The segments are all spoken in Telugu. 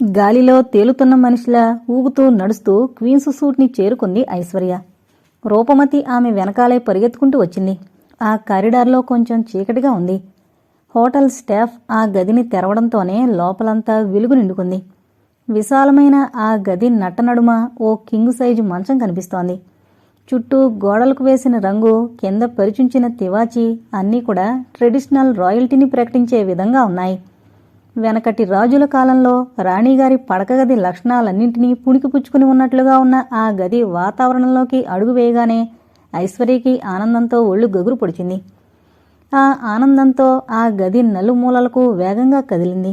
గాలిలో తేలుతున్న మనిషిలా ఊగుతూ నడుస్తూ క్వీన్స్ సూట్ని చేరుకుంది ఐశ్వర్య. రూపమతి ఆమె వెనకాలే పరిగెత్తుకుంటూ వచ్చింది. ఆ కారిడార్లో కొంచెం చీకటిగా ఉంది. హోటల్ స్టాఫ్ ఆ గదిని తెరవడంతోనే లోపలంతా వెలుగు నిండుకుంది. విశాలమైన ఆ గది నట్టనడుమ ఓ కింగ్ సైజు మంచం కనిపిస్తోంది. చుట్టూ గోడలకు వేసిన రంగు కింద పరిచుంచిన తివాచి అన్నీ కూడా ట్రెడిషనల్ రాయల్టీని ప్రకటించే విధంగా ఉన్నాయి. వెనకటి రాజుల కాలంలో రాణిగారి పడకగది లక్షణాలన్నింటినీ పుణికిపుచ్చుకుని ఉన్నట్లుగా ఉన్న ఆ గది వాతావరణంలోకి అడుగు వేయగానే ఐశ్వర్యకి ఆనందంతో ఒళ్ళు గగురు పొడిచింది. ఆ ఆనందంతో ఆ గది నలుమూలలకు వేగంగా కదిలింది.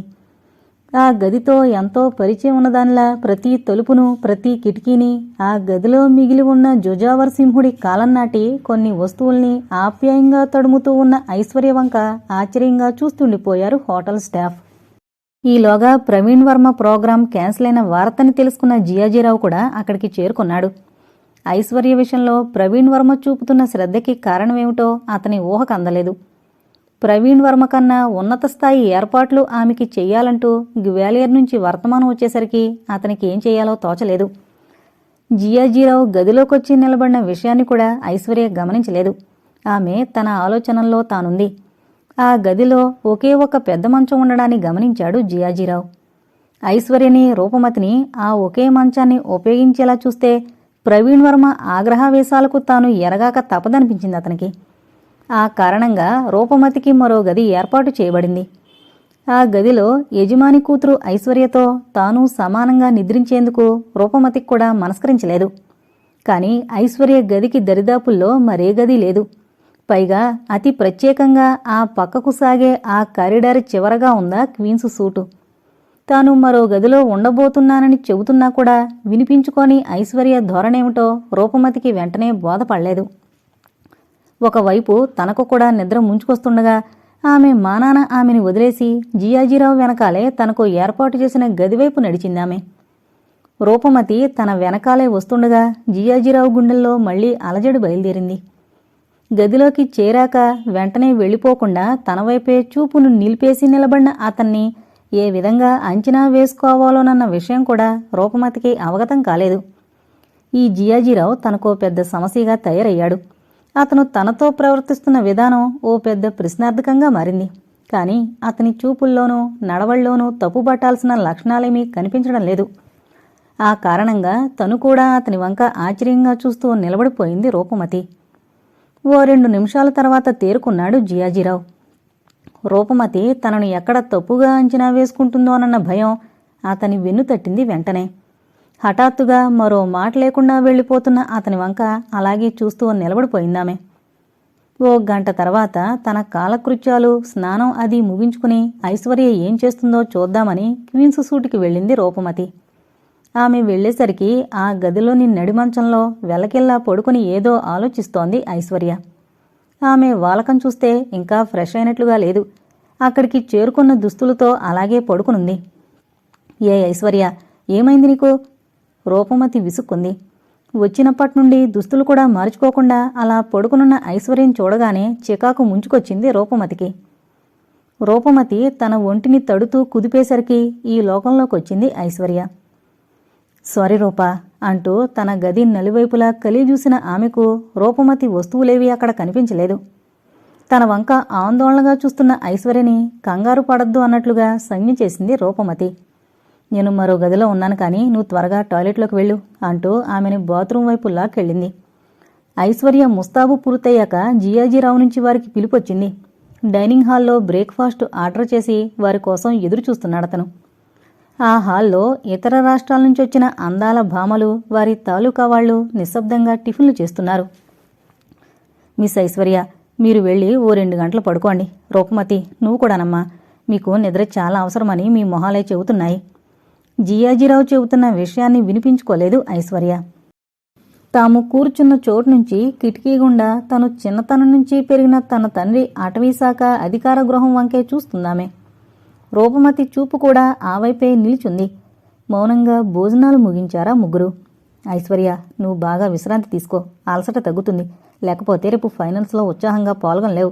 ఆ గదితో ఎంతో పరిచయం ఉన్నదానిలా ప్రతి తలుపును ప్రతి కిటికీని ఆ గదిలో మిగిలి ఉన్న జుజావర్ సింహుడి కాలం నాటి కొన్ని వస్తువుల్ని ఆప్యాయంగా తడుముతూ ఉన్న ఐశ్వర్య వంక ఆశ్చర్యంగా చూస్తుండిపోయారు హోటల్ స్టాఫ్. ఈలోగా ప్రవీణ్ వర్మ ప్రోగ్రాం క్యాన్సిల్ అయిన వార్తని తెలుసుకున్న జియాజీరావు కూడా అక్కడికి చేరుకున్నాడు. ఐశ్వర్య విషయంలో ప్రవీణ్ వర్మ చూపుతున్న శ్రద్ధకి కారణమేమిటో అతని ఊహకు అందలేదు. ప్రవీణ్ వర్మ కన్నా ఉన్నత స్థాయి ఏర్పాట్లు ఆమెకి చెయ్యాలంటూ గ్వాలియర్ నుంచి వర్తమానం వచ్చేసరికి అతనికి ఏం చేయాలో తోచలేదు. జియాజీరావు గదిలోకొచ్చి నిలబడిన విషయాన్ని కూడా ఐశ్వర్య గమనించలేదు. ఆమె తన ఆలోచనల్లో తానుంది. ఆ గదిలో ఒకే ఒక పెద్ద మంచం ఉండడాన్ని గమనించాడు జియాజీరావు. ఐశ్వర్యని రూపమతిని ఆ ఒకే మంచాన్ని ఉపయోగించేలా చూస్తే ప్రవీణ్ వర్మ ఆగ్రహావేశాలకు తాను ఎరగాక తప్పదనిపించింది అతనికి. ఆ కారణంగా రూపమతికి మరో గది ఏర్పాటు చేయబడింది. ఆ గదిలో యజమాని కూతురు ఐశ్వర్యతో తాను సమానంగా నిద్రించేందుకు రూపమతికి కూడా మనస్కరించలేదు. కానీ ఐశ్వర్య గదికి దరిదాపుల్లో మరే గది లేదు. పైగా అతి ప్రత్యేకంగా ఆ పక్కకు సాగే ఆ కారిడార్ చివరగా ఉందా క్వీన్స్ సూటు. తాను మరో గదిలో ఉండబోతున్నానని చెబుతున్నా కూడా వినిపించుకొని ఐశ్వర్య ధోరణేమిటో రూపమతికి వెంటనే బోధపడలేదు. ఒకవైపు తనకు కూడా నిద్ర ముంచుకొస్తుండగా ఆమె మానాన ఆమెని వదిలేసి జియాజీరావు వెనకాలే తనకు ఏర్పాటు చేసిన గదివైపు నడిచిందామె. రూపమతి తన వెనకాలే వస్తుండగా జియాజీరావు గుండెల్లో మళ్ళీ అలజడి బయలుదేరింది. గదిలోకి చేరాక వెంటనే వెళ్ళిపోకుండా తన వైపే చూపును నిలిపేసి నిలబడిన అతన్ని ఏ విధంగా అంచనా వేసుకోవాలోనన్న విషయం కూడా రూపమతికి అవగతం కాలేదు. ఈ జియాజీరావు తనకో పెద్ద సమస్యగా తయారయ్యాడు. అతను తనతో ప్రవర్తిస్తున్న విధానం ఓ పెద్ద ప్రశ్నార్థకంగా మారింది. కానీ అతని చూపుల్లోనూ నడవల్లోనూ తప్పుబట్టాల్సిన లక్షణాలేమీ కనిపించడం లేదు. ఆ కారణంగా తను కూడా అతని వంక ఆశ్చర్యంగా చూస్తూ నిలబడిపోయింది రూపమతి. ఓ రెండు నిమిషాల తర్వాత తేరుకున్నాడు జియాజీరావు. రూపమతి తనను ఎక్కడ తప్పుగా అంచనా వేసుకుంటుందోనన్న భయం అతని వెన్ను తట్టింది వెంటనే. హఠాత్తుగా మరో మాట లేకుండా వెళ్ళిపోతున్న అతని వంక అలాగే చూస్తూ నిలబడిపోయిందామె. ఓ గంట తర్వాత తన కాలకృత్యాలు స్నానం అది ముగించుకుని ఐశ్వర్య ఏం చేస్తుందో చూద్దామని క్వీన్స్ సూటికి వెళ్ళింది రూపమతి. ఆమె వెళ్ళేసరికి ఆ గదిలోని నడిమంచంలో వెలకిల్లా పడుకుని ఏదో ఆలోచిస్తోంది ఐశ్వర్య. ఆమె వాలకం చూస్తే ఇంకా ఫ్రెష్ అయినట్లుగా లేదు. అక్కడికి చేరుకున్న దుస్తులతో అలాగే పడుకునుంది. ఏ ఐశ్వర్య ఏమైంది నీకు? రూపమతి విసుక్కుంది. వచ్చినప్పటి నుండి దుస్తులు కూడా మార్చుకోకుండా అలా పడుకునున్న ఐశ్వర్యం చూడగానే చికాకు ముంచుకొచ్చింది రూపమతికి. రూపమతి తన ఒంటిని తడుతూ కుదిపేసరికి ఈ లోకంలోకొచ్చింది ఐశ్వర్య. సారీ రూప అంటూ తన గది నలువైపులా కలిచూసిన ఆమెకు రూపమతి వస్తువులేవి అక్కడ కనిపించలేదు. తన వంక ఆందోళనగా చూస్తున్న ఐశ్వర్యని కంగారు పడద్దు అన్నట్లుగా సంజ్ఞ చేసింది రూపమతి. నేను మరో గదిలో ఉన్నాను కానీ నువ్వు త్వరగా టాయిలెట్లోకి వెళ్ళు అంటూ ఆమెని బాత్రూం వైపు లాక్కెళ్ళింది. ఐశ్వర్య ముస్తాబు పూర్తయ్యాక జియాజీరావు నుంచి వారికి పిలుపొచ్చింది. డైనింగ్ హాల్లో బ్రేక్ఫాస్ట్ ఆర్డర్ చేసి వారి కోసం ఎదురు చూస్తున్నాడు అతను ఆ హాల్లో ఇతర రాష్ట్రాల నుంచి వచ్చిన అందాల భామలు వారి తాలూకా వాళ్ళు నిశ్శబ్దంగా టిఫిన్లు చేస్తున్నారు. మిస్ ఐశ్వర్య మీరు వెళ్ళి ఓ రెండు గంటలు పడుకోండి. రూపమతి నువ్వు కూడానమ్మా. మీకు నిద్ర చాలా అవసరమని మీ మొహాలే చెబుతున్నాయి. జియాజీరావు చెబుతున్న విషయాన్ని వినిపించుకోలేదు ఐశ్వర్య. తాము కూర్చున్న చోటు నుంచి కిటికీ గుండా తను చిన్నతనం నుంచి పెరిగిన తన తండ్రి అటవీశాఖ అధికార గృహం వంకే చూస్తుందామే. రూపమతి చూపు కూడా ఆ నిలిచుంది. మౌనంగా భోజనాలు ముగించారా ముగ్గురు. ఐశ్వర్య నువ్వు బాగా విశ్రాంతి తీసుకో. అలసట తగ్గుతుంది. లేకపోతే రేపు ఫైనల్స్లో ఉత్సాహంగా పాల్గొనలేవు.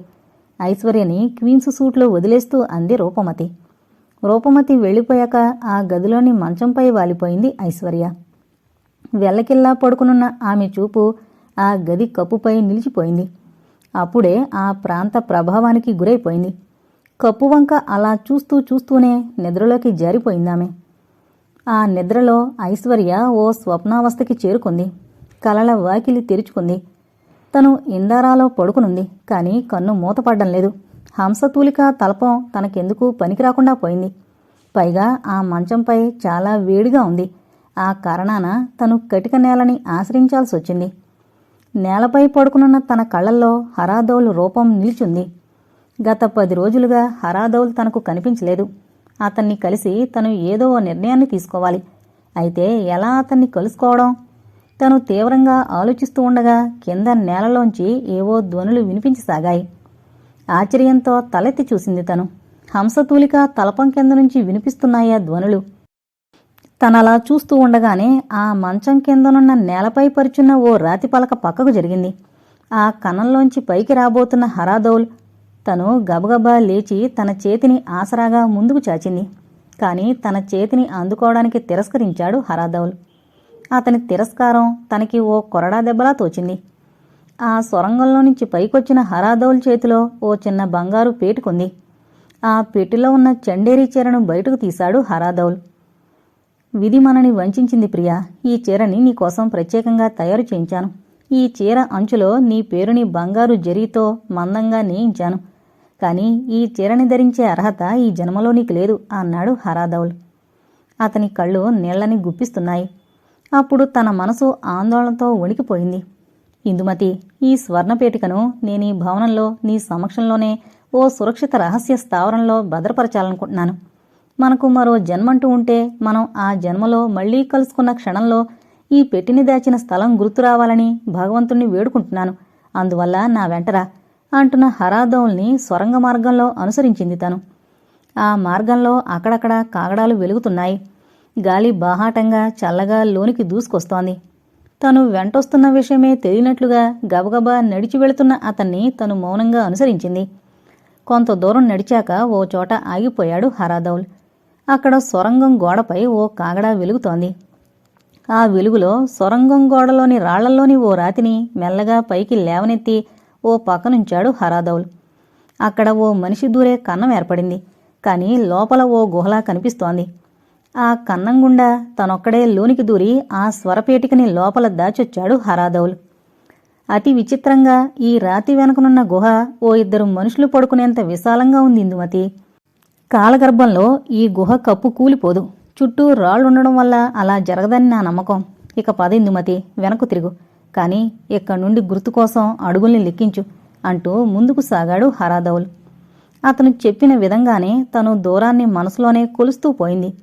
ఐశ్వర్యని క్వీన్స్ సూట్లో వదిలేస్తూ అంది రూపమతి. రూపమతి వెళ్ళిపోయాక ఆ గదిలోని మంచంపై వాలిపోయింది ఐశ్వర్య. వెళ్ళకిల్లా పడుకునున్న ఆమె చూపు ఆ గది కప్పుపై నిలిచిపోయింది. అప్పుడే ఆ ప్రాంత ప్రభావానికి గురైపోయింది. కప్పువంక అలా చూస్తూ చూస్తూనే నిద్రలోకి జారిపోయిందామె. ఆ నిద్రలో ఐశ్వర్య ఓ స్వప్నావస్థకి చేరుకుంది. కలల వాకిలి తెరుచుకుంది. తను ఇందారాలో పడుకునుంది కానీ కన్ను మూతపడ్డం లేదు. హంసతూలిక తలపం తనకెందుకు పనికిరాకుండా పోయింది. పైగా ఆ మంచంపై చాలా వేడిగా ఉంది. ఆ కారణాన తను కటిక నేలని ఆశ్రయించాల్సి వచ్చింది నేలపై పడుకునున్న తన కళ్ళల్లో హరాదోలు రూపం నిలిచుంది. గత పది రోజులుగా హరాదౌల్ తనకు కనిపించలేదు. అతన్ని కలిసి తను ఏదో నిర్ణయాన్ని తీసుకోవాలి. అయితే ఎలా అతన్ని కలుసుకోవడం? తను తీవ్రంగా ఆలోచిస్తూ ఉండగా కింద నేలలోంచి ఏవో ధ్వనులు వినిపించసాగాయి. ఆశ్చర్యంతో తలెత్తి చూసింది తను. హంసతూలిక తలపం కింద నుంచి వినిపిస్తున్నాయా ధ్వనులు? తనలా చూస్తూ ఉండగానే ఆ మంచం కిందనున్న నేలపై పరుచున్న ఓ రాతి పలక పక్కకు జరిగింది. ఆ కన్నంలోంచి పైకి రాబోతున్న హరాదౌల్ తను గబగబా లేచి తన చేతిని ఆసరాగా ముందుకు చాచింది. కానీ తన చేతిని అందుకోవడానికి తిరస్కరించాడు హరాదౌల్ అతని తిరస్కారం తనకి ఓ కొరడా దెబ్బలా తోచింది. ఆ సొరంగంలో నుంచి పైకొచ్చిన హరాదౌల్ చేతిలో ఓ చిన్న బంగారు పేటుకుంది. ఆ పెట్టెలో ఉన్న చండేరీ చీరను బయటకు తీశాడు హరాదౌల్ విధి మనని వంచింది ప్రియా ఈ చీరని నీకోసం ప్రత్యేకంగా తయారు చేయించాను. ఈ చీర అంచులో నీ పేరుని బంగారు జరీతో మందంగా నేయించాను. కానీ ఈ చీరని ధరించే అర్హత ఈ జన్మలో నీకు లేదు అన్నాడు హరాదౌల్ అతని కళ్ళు నీళ్ళని గుప్పిస్తున్నాయి. అప్పుడు తన మనసు ఆందోళనతో వణికిపోయింది. ఇందుమతి ఈ స్వర్ణపేటికను నేను ఈ భవనంలో నీ సమక్షంలోనే ఓ సురక్షిత రహస్య స్థావరంలో భద్రపరచాలనుకుంటున్నాను. మనకు మరో జన్మంటూ ఉంటే మనం ఆ జన్మలో మళ్ళీ కలుసుకున్న క్షణంలో ఈ పెట్టిని దాచిన స్థలం గుర్తు రావాలని భగవంతుణ్ణి వేడుకుంటున్నాను. అందువల్ల నా వెంటరా అంటున్న హరాదౌల్ని సొరంగ మార్గంలో అనుసరించింది తను. ఆ మార్గంలో అక్కడక్కడ కాగడాలు వెలుగుతున్నాయి. గాలి బాహాటంగా చల్లగా లోనికి దూసుకొస్తోంది. తను వెంటొస్తున్న విషయమే తెలియనట్లుగా గబగబా నడిచి వెళుతున్న అతన్ని తను మౌనంగా అనుసరించింది. కొంత దూరం నడిచాక ఓ చోట ఆగిపోయాడు హరాదౌల్. అక్కడ సొరంగం గోడపై ఓ కాగడా వెలుగుతోంది. ఆ వెలుగులో సొరంగం గోడలోని రాళ్ళలోని ఓ రాతిని మెల్లగా పైకి లేవనెత్తి ఓ పక్కనుంచాడు హరాదౌల్ అక్కడ ఓ మనిషి దూరే కన్నం ఏర్పడింది. కానీ లోపల ఓ గుహలా కనిపిస్తోంది. ఆ కన్నం గుండా తనొక్కడే లోనికి దూరి ఆ స్వరపేటికని లోపల దాచొచ్చాడు హరాదౌల్ అతి విచిత్రంగా ఈ రాతి వెనకనున్న గుహ ఓ ఇద్దరు మనుషులు పడుకునేంత విశాలంగా ఉంది ఇందుమతి. కాలగర్భంలో ఈ గుహ కప్పు కూలిపోదు. చుట్టూ రాళ్ళుండడం వల్ల అలా జరగదని నా నమ్మకం. ఇక పద ఇందుమతి వెనక్కు తిరుగు. కాని ఇక్కడి నుండి గుర్తు కోసం అడుగుల్ని లెక్కించు అంటూ ముందుకు సాగాడు హరాధవులు. అతను చెప్పిన విధంగానే తను దూరాన్ని మనసులోనే కొలుస్తూ పోయింది.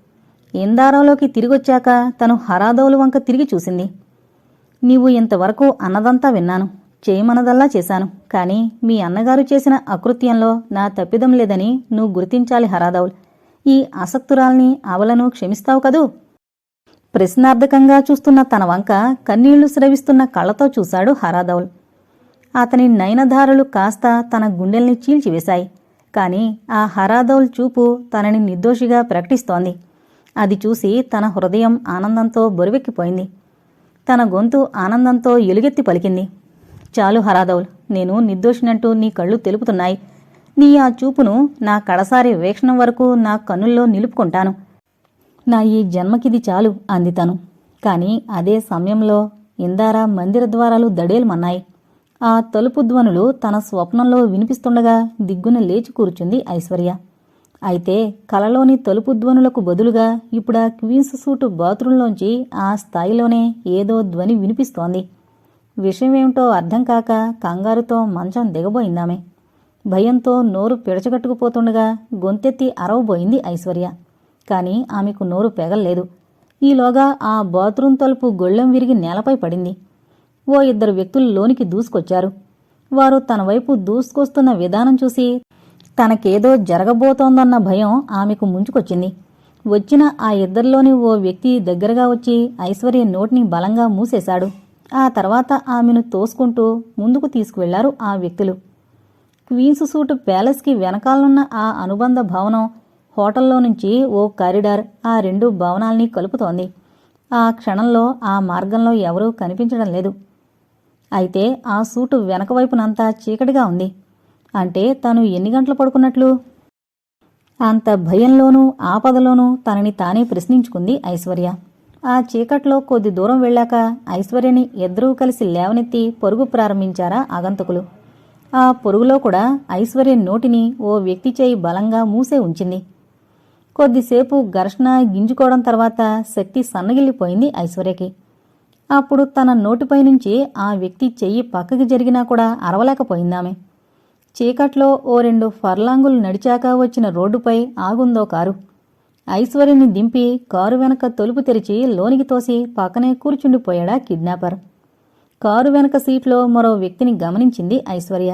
ఇందారంలోకి తిరిగొచ్చాక తను హరాధవులు వంక తిరిగి చూసింది. నీవు ఇంతవరకు అన్నదంతా విన్నాను. చేయమన్నదల్లా చేశాను. కాని మీ అన్నగారు చేసిన అకృత్యంలో నా తప్పిదం లేదని నువ్వు గుర్తించాలి హరాధవులు. ఈ ఆసక్తురాల్ని అవలను క్షమిస్తావు కదూ? ప్రశ్నార్థకంగా చూస్తున్న తన వంక కన్నీళ్ళు స్రవిస్తున్న కళ్ళతో చూశాడు హరాదౌల్ అతని నయనధారలు కాస్త తన గుండెల్ని చీల్చివేశాయి. కాని ఆ హరాదౌల్ చూపు తనని నిర్దోషిగా ప్రకటిస్తోంది. అది చూసి తన హృదయం ఆనందంతో బొరువెక్కిపోయింది. తన గొంతు ఆనందంతో ఎలుగెత్తి పలికింది. చాలు హరాదౌల్ నేను నిర్దోషినంటూ నీ కళ్ళు తెలుపుతున్నాయి. నీ ఆ చూపును నా కడసారి వీక్షణం వరకు నా కన్నుల్లో నిలుపుకుంటాను. నా ఈ జన్మకిది చాలు అంది తను. కాని అదే సమయంలో ఇందారా మందిర ద్వారాలు దడేల్మన్నాయి. ఆ తలుపు ధ్వనులు తన స్వప్నంలో వినిపిస్తుండగా దిగ్గున లేచి కూర్చుంది ఐశ్వర్య. అయితే కలలోని తలుపు ధ్వనులకు బదులుగా ఇప్పుడా క్వీన్స్ సూటు బాత్రూంలోంచి ఆ స్థాయిలోనే ఏదో ధ్వని వినిపిస్తోంది. విషయమేమిటో అర్థం కాక కంగారుతో మంచం దిగబోయిందామె. భయంతో నోరు పిడచగట్టుకుపోతుండగా గొంతెత్తి అరవబోయింది ఐశ్వర్య. కాని ఆమెకు నోరు పెగల్లేదు ఈలోగా ఆ బాత్రూం తలుపు గొళ్ళెం విరిగి నేలపై పడింది. ఓ ఇద్దరు వ్యక్తులు లోనికి దూసుకొచ్చారు. వారు తన వైపు దూసుకొస్తున్న విధానం చూసి తనకేదో జరగబోతోందన్న భయం ఆమెకు ముంచుకొచ్చింది. వచ్చిన ఆ ఇద్దరిలోని ఓ వ్యక్తి దగ్గరగా వచ్చి ఐశ్వర్య నోటిని బలంగా మూసేశాడు. ఆ తర్వాత ఆమెను తోసుకుంటూ ముందుకు తీసుకువెళ్ళారు ఆ వ్యక్తులు. క్వీన్స్ సూట్ ప్యాలెస్కి వెనకాలనున్న ఆ అనుబంధ భవనం హోటల్లో నుంచి ఓ కారిడార్ ఆ రెండు భవనాల్ని కలుపుతోంది. ఆ క్షణంలో ఆ మార్గంలో ఎవరూ కనిపించడం లేదు. అయితే ఆ సూటు వెనక వైపునంతా చీకటిగా ఉంది. అంటే తను ఎన్ని గంటలు పడుకున్నట్లు? అంత భయంలోనూ ఆపదలోనూ తనని తానే ప్రశ్నించుకుంది ఐశ్వర్య. ఆ చీకట్లో కొద్ది దూరం వెళ్ళాక ఐశ్వర్యని ఇద్దరూ కలిసి లేవనెత్తి పొరుగు ప్రారంభించారా ఆగంతకులు. ఆ పొరుగులో కూడా ఐశ్వర్య నోటిని ఓ వ్యక్తి చేయి బలంగా మూసే ఉంచింది. కొద్దిసేపు ఘర్షణ గింజుకోవడం తర్వాత శక్తి సన్నగిల్లిపోయింది ఐశ్వర్యకి. అప్పుడు తన నోటిపై నుంచి ఆ వ్యక్తి చెయ్యి పక్కకి జరిగినా కూడా అరవలేకపోయిందామె. చీకట్లో ఓ రెండు ఫర్లాంగులు నడిచాక వచ్చిన రోడ్డుపై ఆగుందో కారు. ఐశ్వర్యని దింపి కారు వెనక తలుపు తెరిచి లోనికి తోసి పక్కనే కూర్చుండిపోయాడా కిడ్నాపర్. కారు వెనక సీట్లో మరో వ్యక్తిని గమనించింది ఐశ్వర్య.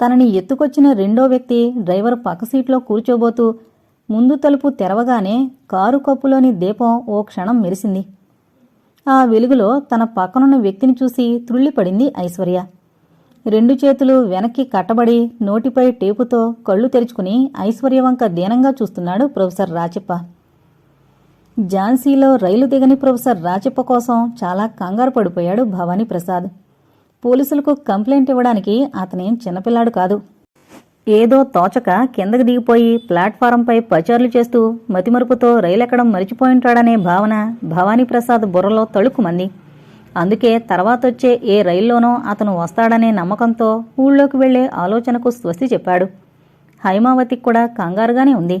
తనని ఎత్తుకొచ్చిన రెండో వ్యక్తి డ్రైవర్ పక్క సీట్లో కూర్చోబోతూ ముందు తలుపు తెరవగానే కారు కప్పులోని దీపం ఓ క్షణం మెరిసింది. ఆ వెలుగులో తన పక్కనున్న వ్యక్తిని చూసి త్రుళ్ళిపడింది ఐశ్వర్య. రెండు చేతులు వెనక్కి కట్టబడి నోటిపై టేపుతో కళ్ళు తెరుచుకుని ఐశ్వర్య వంక దీనంగా చూస్తున్నాడు ప్రొఫెసర్ రాచప్ప ఝాన్సీలో రైలు దిగని ప్రొఫెసర్ రాచప్ప కోసం చాలా కంగారు పడిపోయాడు భవానీ ప్రసాద్. పోలీసులకు కంప్లైంట్ ఇవ్వడానికి అతనేం చిన్నపిల్లాడు కాదు. ఏదో తోచక కిందకి దిగిపోయి ప్లాట్ఫారంపై పచారులు చేస్తూ మతిమరుపుతో రైలెక్కడం మరిచిపోయింటాడనే భావన భవానీ ప్రసాద్ బుర్రలో తళుకుమంది. అందుకే తర్వాతొచ్చే ఏ రైల్లోనో అతను వస్తాడనే నమ్మకంతో ఊళ్ళోకి వెళ్ళే ఆలోచనకు స్వస్తి చెప్పాడు. హైమావతికి కూడా కంగారుగానే ఉంది.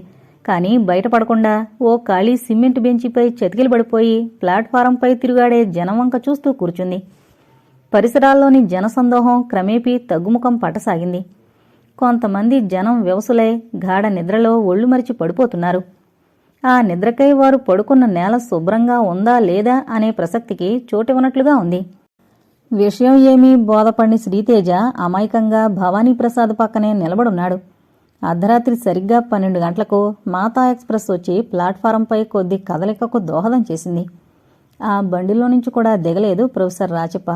కానీ బయటపడకుండా ఓ ఖాళీ సిమెంట్ బెంచిపై చతికిలు పడిపోయి ప్లాట్ఫారంపై తిరుగాడే జనం వంక చూస్తూ కూర్చుంది. పరిసరాల్లోని జనసందోహం క్రమేపీ తగ్గుముఖం పట్టసాగింది. కొంతమంది జనం వ్యవసులై గాఢ నిద్రలో ఒళ్ళు మరిచి పడిపోతున్నారు. ఆ నిద్రకై వారు పడుకున్న నేల శుభ్రంగా ఉందా లేదా అనే ప్రసక్తికి చోటివ్వనట్లుగా ఉంది. విషయం ఏమీ బోధపడిన శ్రీతేజ అమాయకంగా భవానీ ప్రసాద్ పక్కనే నిలబడున్నాడు. అర్ధరాత్రి సరిగ్గా పన్నెండు గంటలకు మాతా ఎక్స్ప్రెస్ వచ్చి ప్లాట్ఫారంపై కొద్ది కదలికకు దోహదం చేసింది. ఆ బండిలో నుంచి కూడా దిగలేదు ప్రొఫెసర్ రాచప్ప.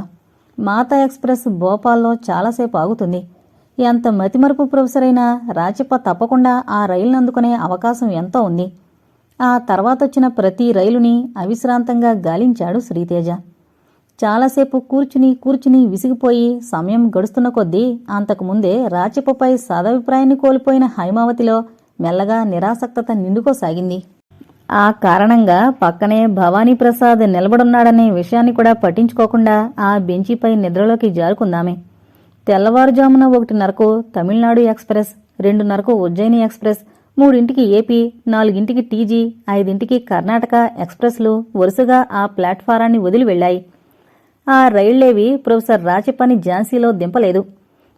మాతా ఎక్స్ప్రెస్ భోపాల్లో చాలాసేపు ఆగుతుంది. ఎంత మతిమరుపు ప్రొఫెసర్ అయినా రాచప్ప తప్పకుండా ఆ రైలును అందుకునే అవకాశం ఎంతో ఉంది. ఆ తర్వాతొచ్చిన ప్రతి రైలుని అవిశ్రాంతంగా గాలించాడు శ్రీతేజ. చాలాసేపు కూర్చుని కూర్చుని విసిగిపోయి సమయం గడుస్తున్న కొద్దీ అంతకుముందే రాచప్పపై సదభిప్రాయాన్ని కోల్పోయిన హైమావతిలో మెల్లగా నిరాసక్తత నిండుకోసాగింది. ఆ కారణంగా పక్కనే భవానీ ప్రసాద్ నిలబడున్నాడనే విషయాన్ని కూడా పట్టించుకోకుండా ఆ బెంచిపై నిద్రలోకి జారుకుందామే. తెల్లవారుజామున ఒకటిన్నరకు తమిళనాడు ఎక్స్ప్రెస్ రెండున్నరకు ఉజ్జయిని ఎక్స్ప్రెస్ మూడింటికి ఏపీ నాలుగింటికి టీజీ ఐదింటికి కర్ణాటక ఎక్స్ప్రెస్లు వరుసగా ఆ ప్లాట్ఫారాన్ని వదిలి వెళ్ళాయి ఆ రైళ్ళేవి ప్రొఫెసర్ రాచప్పని ఝాన్సీలో దింపలేదు.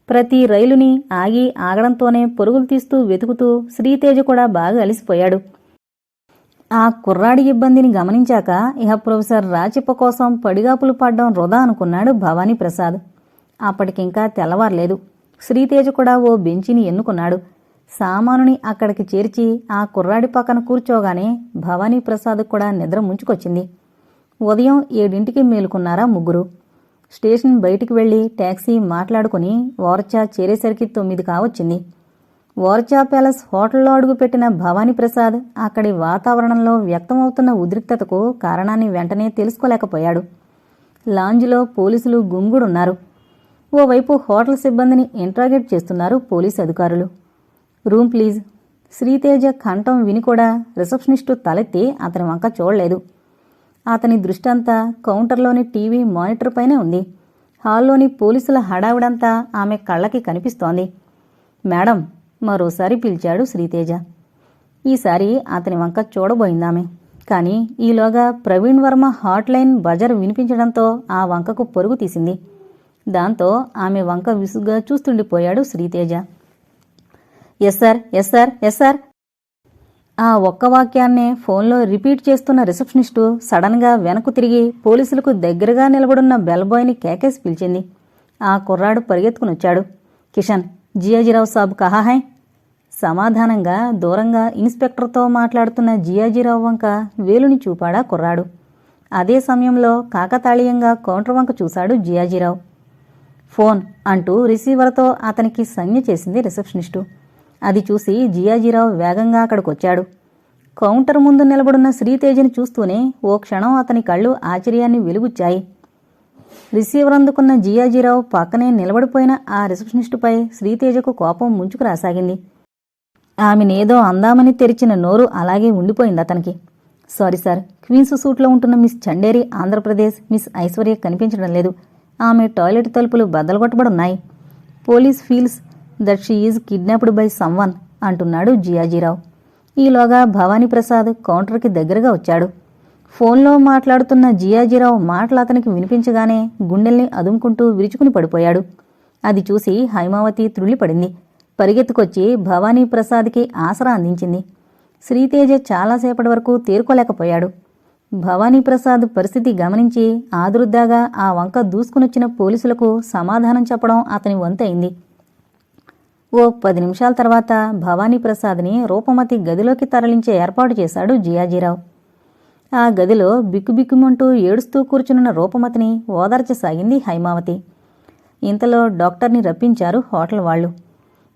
ప్రతి రైలుని ఆగి ఆగడంతోనే పరుగులు తీస్తూ వెతుకుతూ శ్రీతేజ కూడా బాగా అలిసిపోయాడు. ఆ కుర్రాడి ఇబ్బందిని గమనించాక ఇహ ప్రొఫెసర్ రాచిప్ప కోసం పడిగాపులు పడ్డం వృధా అనుకున్నాడు భవానీ ప్రసాద్. అప్పటికింకా తెల్లవారలేదు. శ్రీతేజ కూడా ఓ బెంచిని ఎన్నుకున్నాడు. సామానుని అక్కడికి చేర్చి ఆ కుర్రాడి పక్కన కూర్చోగానే భవానీ ప్రసాద్ కూడా నిద్ర ముంచుకొచ్చింది. ఉదయం ఏడింటికి మేలుకున్నారా ముగ్గురు. స్టేషన్ బయటికి వెళ్ళి టాక్సీ మాట్లాడుకుని ఓర్చా చేరేసరికి తొమ్మిది కావచ్చింది. ఓర్చా ప్యాలెస్ హోటల్లో అడుగుపెట్టిన భవానీ ప్రసాద్ అక్కడి వాతావరణంలో వ్యక్తమవుతున్న ఉద్రిక్తతకు కారణాన్ని వెంటనే తెలుసుకోలేకపోయాడు. లాంజ్లో పోలీసులు గుంగుడున్నారు. ఓవైపు హోటల్ సిబ్బందిని ఇంట్రాగేట్ చేస్తున్నారు పోలీసు అధికారులు. Room please. శ్రీతేజ కంఠం విని కూడా రిసెప్షనిస్టు తలెత్తి అతని వంక చూడలేదు. అతని దృష్టంతా కౌంటర్లోని టీవీ మానిటర్ పైనే ఉంది. హాల్లోని పోలీసుల హడావిడంతా ఆమె కళ్ళకి కనిపిస్తోంది. మేడం మరోసారి పిలిచాడు శ్రీతేజ. ఈసారి అతని వంక చూడబోయిందామె. కానీ ఈలోగా Praveen Varma hot line buzzer వినిపించడంతో ఆ వంకకు పొరుగు తీసింది. దాంతో ఆమె వంక విసుగ్గా చూస్తుండిపోయాడు Sriteja. Yes sir yes sir yes sir. ఆ ఒక్క వాక్యాన్నే ఫోన్లో రిపీట్ చేస్తున్న రిసెప్షనిస్టు సడన్గా వెనక్కు తిరిగి పోలీసులకు దగ్గరగా నిలబడున్న బెల్బాయ్ని కేకేసి పిలిచింది. ఆ కుర్రాడు పరిగెత్తుకునొచ్చాడు. కిషన్ జియాజీరావు సాబ్ కహా హై? సమాధానంగా దూరంగా ఇన్స్పెక్టర్తో మాట్లాడుతున్న జియాజీరావు వంక వేలుని చూపాడా కుర్రాడు. అదే సమయంలో కాకతాళీయంగా కౌంటర్ వంక చూశాడు జియాజీరావు. ఫోన్ అంటూ రిసీవర్తో అతనికి సంజ్ఞ చేసింది రిసెప్షనిస్టు. అది చూసి జియాజీరావు వేగంగా అక్కడికొచ్చాడు. కౌంటర్ ముందు నిలబడున్న శ్రీతేజని చూస్తూనే ఓ క్షణం అతని కళ్ళు ఆశ్చర్యాన్ని వెలుగుచ్చాయి. రిసీవర్ అందుకున్న జియాజీరావు పక్కనే నిలబడిపోయిన ఆ రిసెప్షనిస్టుపై శ్రీతేజకు కోపం ముంచుకు రాసాగింది. ఆమెనేదో అందామని తెరిచిన నోరు అలాగే ఉండిపోయింది అతనికి. సారీ సార్ క్వీన్స్ సూట్లో ఉంటున్న మిస్ చండేరి ఆంధ్రప్రదేశ్ మిస్ ఐశ్వర్య కనిపించడం లేదు. ఆమె టాయిలెట్ తలుపులు బద్దలుగొట్టబడి ఉన్నాయి police feels that she is kidnapped by someone అంటున్నాడు జియాజీరావు. ఈలోగా భవానీ ప్రసాద్ కౌంటర్కి దగ్గరగా వచ్చాడు. ఫోన్లో మాట్లాడుతున్న జియాజీరావు మాటలు అతనికి వినిపించగానే గుండెల్ని అదుముకుంటూ విరుచుకుని పడిపోయాడు. అది చూసి హైమావతి త్రుళ్ళిపడింది. పరిగెత్తుకొచ్చి భవానీ ప్రసాద్కి ఆసరా అందించింది. శ్రీతేజ చాలాసేపటి వరకు తేరుకోలేకపోయాడు. భవానీ ప్రసాద్ పరిస్థితి గమనించి ఆదురుద్దాగా ఆ వంక దూసుకునొచ్చిన పోలీసులకు సమాధానం చెప్పడం అతని వంతైంది ఓ పది నిమిషాల తర్వాత భవానీ ప్రసాద్ని రూపమతి గదిలోకి తరలించే ఏర్పాటు చేశాడు జియాజీరావు. ఆ గదిలో బిక్కుబిక్కుమంటూ ఏడుస్తూ కూర్చునున్న రూపమతిని ఓదార్చసాగింది హైమావతి. ఇంతలో డాక్టర్ని రప్పించారు హోటల్ వాళ్ళు.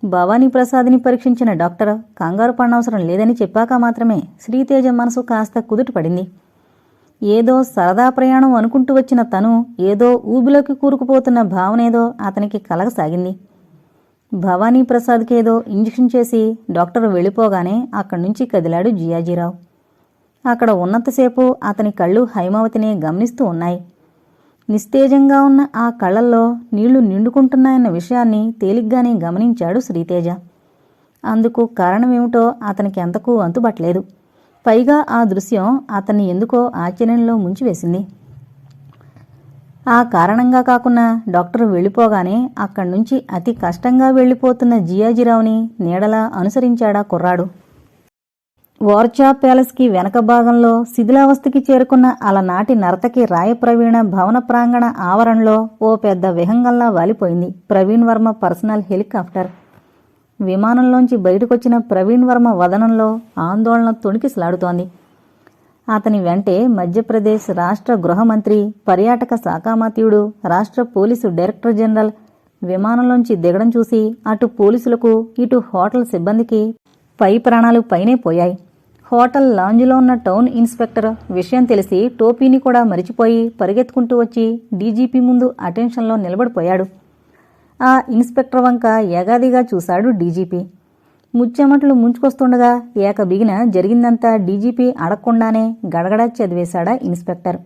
భవానీ ప్రసాద్ని పరీక్షించిన డాక్టర్ కంగారు పడనవసరం లేదని చెప్పాక మాత్రమే శ్రీతేజ మనసు కాస్త కుదుట పడింది. ఏదో సరదా ప్రయాణం అనుకుంటూ వచ్చిన తను ఏదో ఊబిలోకి కూరుకుపోతున్న భావనేదో అతనికి కలగసాగింది. భవానీ ప్రసాద్కేదో ఇంజెక్షన్ చేసి డాక్టర్ వెళ్ళిపోగానే అక్కడి నుంచి కదిలాడు జియాజీరావు. అక్కడ ఉన్నంతసేపు అతని కళ్ళు హైమావతినే గమనిస్తూ ఉన్నాయి. నిస్తేజంగా ఉన్న ఆ కళ్ళల్లో నీళ్ళు నిండుకుంటున్నాయన్న విషయాన్ని తేలిగ్గానే గమనించాడు శ్రీతేజ. అందుకు కారణమేమిటో అతనికి ఎంతకూ అంతుబట్టలేదు. పైగా ఆ దృశ్యం అతన్ని ఎందుకో ఆశ్చర్యంలో ముంచివేసింది. ఆ కారణంగా కాకుండా డాక్టర్ వెళ్ళిపోగానే అక్కడి నుంచి అతి కష్టంగా వెళ్ళిపోతున్న జియాజీరావుని నీడలా అనుసరించాడా కుర్రాడు. వార్చా ప్యాలెస్కి వెనక భాగంలో శిథిలావస్థకి చేరుకున్న అలనాటి నర్తకి రాయప్రవీణ భవన ప్రాంగణ ఆవరణలో ఓ పెద్ద విహంగంలా వాలిపోయింది. Praveen Varma personal helicopter. విమానంలోంచి బయటకొచ్చిన ప్రవీణ్ వర్మ వదనంలో ఆందోళన తొణికిసలాడుతోంది. అతని వెంటే మధ్యప్రదేశ్ రాష్ట్ర గృహమంత్రి పర్యాటక శాఖామాత్యుడు రాష్ట్ర పోలీసు డైరెక్టర్ జనరల్ విమానంలోంచి దిగడం చూసి అటు పోలీసులకు ఇటు హోటల్ సిబ్బందికి పై ప్రాణాలు పైనే పోయాయి. హోటల్ లాంజ్లో ఉన్న టౌన్ ఇన్స్పెక్టర్ విషయం తెలిసి టోపీని కూడా మరిచిపోయి పరిగెత్తుకుంటూ వచ్చి డీజీపీ ముందు అటెన్షన్లో నిలబడిపోయాడు. ఆ ఇన్స్పెక్టర్ వంక ఏగాదిగా చూశాడు డీజీపీ. ముచ్చెమట్లు ముంచుకొస్తుండగా ఏక బిగిన జరిగిందంతా డీజీపీ అడగకుండానే గడగడా చదివేశాడా ఇన్స్పెక్టర్.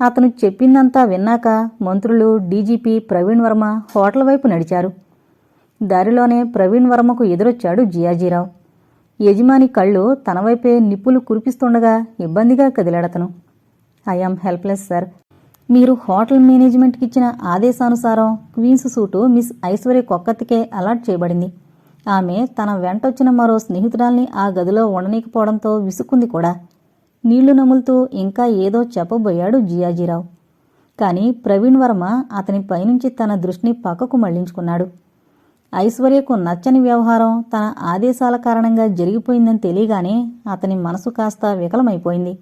అతను చెప్పిందంతా విన్నాక మంత్రులు డీజీపీ ప్రవీణ్ వర్మ హోటల్ వైపు నడిచారు. దారిలోనే ప్రవీణ్ వర్మకు ఎదురొచ్చాడు జియాజీరావు. యజమాని కళ్ళు తన వైపే నిప్పులు కురిపిస్తుండగా ఇబ్బందిగా కదిలాడతను. I am helpless sir. మీరు హోటల్ మేనేజ్మెంట్కి ఇచ్చిన ఆదేశానుసారం క్వీన్స్ సూటు మిస్ ఐశ్వర్య కొక్కతికే అలాట్ చేయబడింది. ఆమె తన వెంటొచ్చిన మరో స్నేహితురాల్ని ఆ గదిలో ఉండనీకపోవడంతో విసుక్కుంది కూడా. నీళ్ళు నములుతూ ఇంకా ఏదో చెప్పబోయాడు జియాజీరావు. కానీ ప్రవీణ్ వర్మ అతని పైనుంచి తన దృష్టిని పక్కకు మళ్ళించుకున్నాడు. ఐశ్వర్యకు నచ్చని వ్యవహారం తన ఆదేశాల కారణంగా జరిగిపోయిందని తెలియగానే అతని మనసు కాస్త వికలమైపోయింది.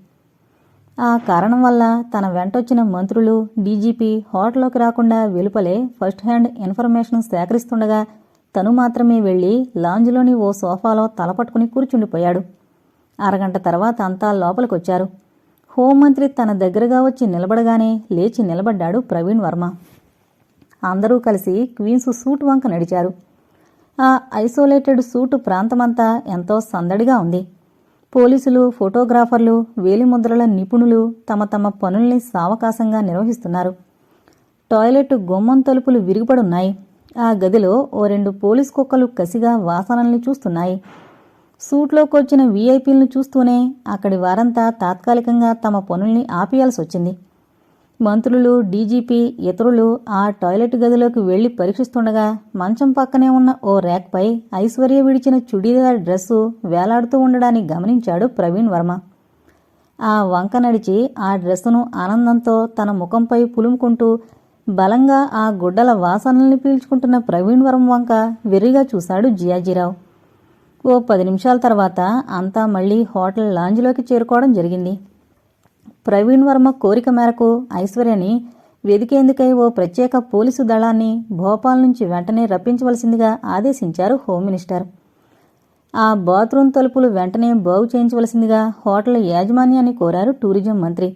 ఆ కారణం వల్ల తన వెంటొచ్చిన మంత్రులు డీజీపీ హోటల్లోకి రాకుండా వెలుపలే ఫస్ట్ హ్యాండ్ ఇన్ఫర్మేషన్ సేకరిస్తుండగా తను మాత్రమే వెళ్ళి లాంజ్లోని ఓ సోఫాలో తలపట్టుకుని కూర్చుండిపోయాడు. అరగంట తర్వాత అంతా లోపలికొచ్చారు. హోంమంత్రి తన దగ్గరగా వచ్చి నిలబడగానే లేచి నిలబడ్డాడు ప్రవీణ్ వర్మ. అందరూ కలిసి క్వీన్స్ సూట్ వంక నడిచారు. ఆ ఐసోలేటెడ్ సూటు ప్రాంతమంతా ఎంతో సందడిగా ఉంది. పోలీసులు ఫోటోగ్రాఫర్లు వేలిముద్రల నిపుణులు తమ తమ పనుల్ని సావకాశంగా నిర్వహిస్తున్నారు. టాయిలెట్ గుమ్మం తలుపులు విరిగిపడున్నాయి. ఆ గదిలో ఓ రెండు పోలీస్ కుక్కలు కసిగా వాసనల్ని చూస్తున్నాయి. సూట్లోకొచ్చిన వీఐపీలను చూస్తూనే అక్కడి వారంతా తాత్కాలికంగా తమ పనుల్ని ఆపేయాల్సి వచ్చింది మంత్రులు డీజీపీ ఇతరులు ఆ టాయిలెట్ గదిలోకి వెళ్ళి పరీక్షిస్తుండగా మంచం పక్కనే ఉన్న ఓ ర్యాక్పై ఐశ్వర్య విడిచిన చుడీదార్ డ్రెస్సు వేలాడుతూ ఉండడాన్ని గమనించాడు ప్రవీణ్ వర్మ. ఆ వంక నడిచి ఆ డ్రెస్సును ఆనందంతో తన ముఖంపై పులుముకుంటూ బలంగా ఆ గుడ్డల వాసనల్ని పీల్చుకుంటున్న ప్రవీణ్ వర్మ వంక వెర్రిగా చూశాడు జియాజీరావు. ఓ పది నిమిషాల తర్వాత అంతా మళ్ళీ హోటల్ లాంజ్లోకి చేరుకోవడం జరిగింది. ప్రవీణ్ వర్మ కోరిక మేరకు ఐశ్వర్యని వెదికేందుకై ఓ ప్రత్యేక పోలీసు దళాన్ని భోపాల్ నుంచి వెంటనే రప్పించవలసిందిగా ఆదేశించారు హోమ్ మినిస్టర్. ఆ బాత్రూమ్ తలుపులు వెంటనే బాగు చేయించవలసిందిగా హోటల్ యాజమాన్యాన్ని కోరారు టూరిజం మంత్రి.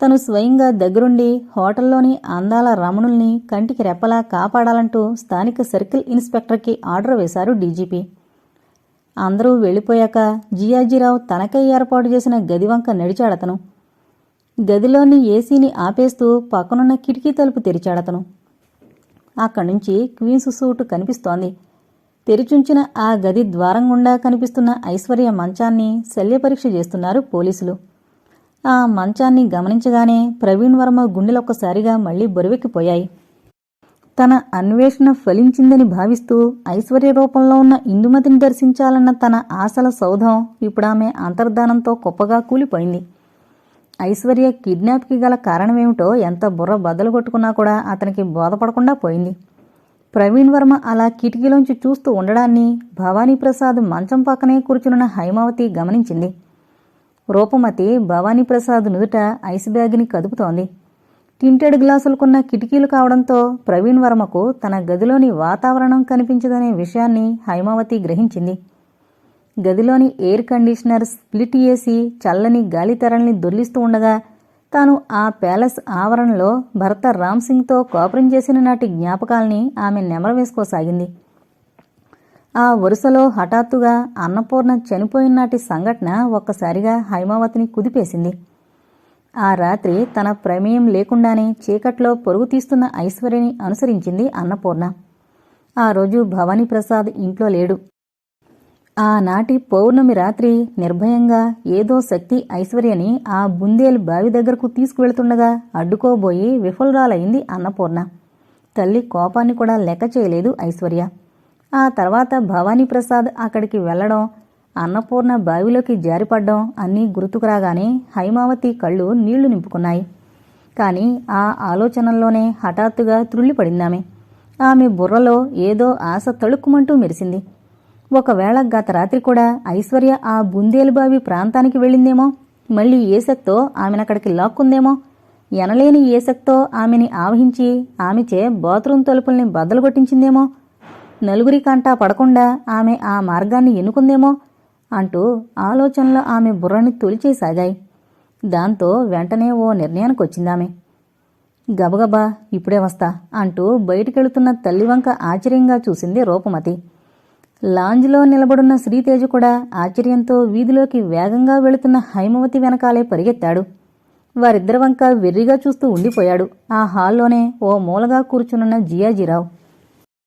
తను స్వయంగా దగ్గరుండి హోటల్లోని అందాల రమణుల్ని కంటికి రెప్పలా కాపాడాలంటూ స్థానిక సర్కిల్ ఇన్స్పెక్టర్కి ఆర్డర్ వేశారు డీజీపీ. అందరూ వెళ్ళిపోయాక జియాజీరావు తనకై ఏర్పాటు చేసిన గదివంక నడిచాడతను. గదిలోని ఏసీని ఆపేస్తూ పక్కనున్న కిటికీ తలుపు తెరిచాడతను అక్కడి నుంచి క్వీన్స్ సూట్ కనిపిస్తోంది. తెరిచుంచిన ఆ గది ద్వారం గుండా కనిపిస్తున్న ఐశ్వర్య మంచాన్ని శల్యపరీక్ష చేస్తున్నారు పోలీసులు. ఆ మంచాన్ని గమనించగానే ప్రవీణ్ వర్మ గుండెలొక్కసారిగా మళ్ళీ బరువెక్కిపోయాయి. తన అన్వేషణ ఫలించిందని భావిస్తూ ఐశ్వర్య రూపంలో ఉన్న ఇందుమతిని దర్శించాలన్న తన ఆశల సౌధం ఇప్పుడామె అంతర్ధానంతో కుప్పగా కూలిపోయింది. ఐశ్వర్య కిడ్నాప్కి గల కారణమేమిటో ఎంత బుర్ర బద్దలు కొట్టుకున్నా కూడా అతనికి బోధపడకుండా పోయింది. ప్రవీణ్ వర్మ అలా కిటికీలోంచి చూస్తూ ఉండడాన్ని భవానీప్రసాద్ మంచం పక్కనే కూర్చున్న హైమావతి గమనించింది. రూపమతి భవానీప్రసాద్ నుదుట ఐస్ బ్యాగ్ని కదుపుతోంది. టింటెడ్ గ్లాసులకున్న కిటికీలు కావడంతో ప్రవీణ్ వర్మకు తన గదిలోని వాతావరణం కనిపించదనే విషయాన్ని హైమావతి గ్రహించింది. గదిలోని ఎయిర్ కండిషనర్ స్ప్లిట్ చేసి చల్లని గాలితెరల్ని దొర్లిస్తూ ఉండగా తాను ఆ ప్యాలెస్ ఆవరణలో భర్త రామ్ సింగ్తో కోపరం చేసిన నాటి జ్ఞాపకాల్ని ఆమె నెమరవేసుకోసాగింది ఆ వరుసలో హఠాత్తుగా అన్నపూర్ణ చనిపోయిన నాటి సంఘటన ఒక్కసారిగా హైమావతిని కుదిపేసింది. ఆ రాత్రి తన ప్రమేయం లేకుండానే చీకట్లో పొరుగు తీస్తున్న ఐశ్వర్యని అనుసరించింది అన్నపూర్ణ. ఆ రోజు భవానీప్రసాద్ ఇంట్లో లేడు. ఆనాటి పౌర్ణమి రాత్రి నిర్భయంగా ఏదో శక్తి ఐశ్వర్యని ఆ బుందేలు బావి దగ్గరకు తీసుకువెళ్తుండగా అడ్డుకోబోయి విఫలరాలైంది అన్నపూర్ణ. తల్లి కోపాన్ని కూడా లెక్క చేయలేదు ఐశ్వర్య. ఆ తర్వాత భవానీప్రసాద్ అక్కడికి వెళ్ళడం అన్నపూర్ణ బావిలోకి జారిపడ్డం అన్నీ గుర్తుకు రాగానే హైమావతి కళ్ళు నీళ్ళు నింపుకున్నాయి. కాని ఆ ఆలోచనల్లోనే హఠాత్తుగా త్రుళ్ళిపడిందామె ఆమె బుర్రలో ఏదో ఆశ తళుక్కుమంటూ మెరిసింది. ఒకవేళ గత రాత్రి కూడా ఐశ్వర్య ఆ బుందేలుబావి ప్రాంతానికి వెళ్ళిందేమో? మళ్ళీ ఏసక్తో ఆమెనక్కడికి లాక్కుందేమో? ఎనలేని ఏసక్తో ఆమెని ఆవహించి ఆమెచే బాత్రూం తలుపుల్ని బద్దలు కొట్టించిందేమో నలుగురి కంటా పడకుండా ఆమె ఆ మార్గాన్ని ఎన్నుకుందేమో? అంటూ ఆలోచనలో ఆమె బుర్రని తొలిచేసాగాయి దాంతో వెంటనే ఓ నిర్ణయానికొచ్చిందామె. గబగబా ఇప్పుడే వస్తా అంటూ బయటికెళుతున్న తల్లివంక ఆశ్చర్యంగా చూసింది రూపమతి. లాంజ్లో నిలబడున్న శ్రీతేజ కూడా ఆశ్చర్యంతో వీధిలోకి వేగంగా వెళుతున్న హైమవతి వెనకాలే పరిగెత్తాడు. వారిద్దరి వంక వెర్రిగా చూస్తూ ఉండిపోయాడు. ఆ హాల్లోనే ఓ మూలగా కూర్చునున్న జియాజీరావు.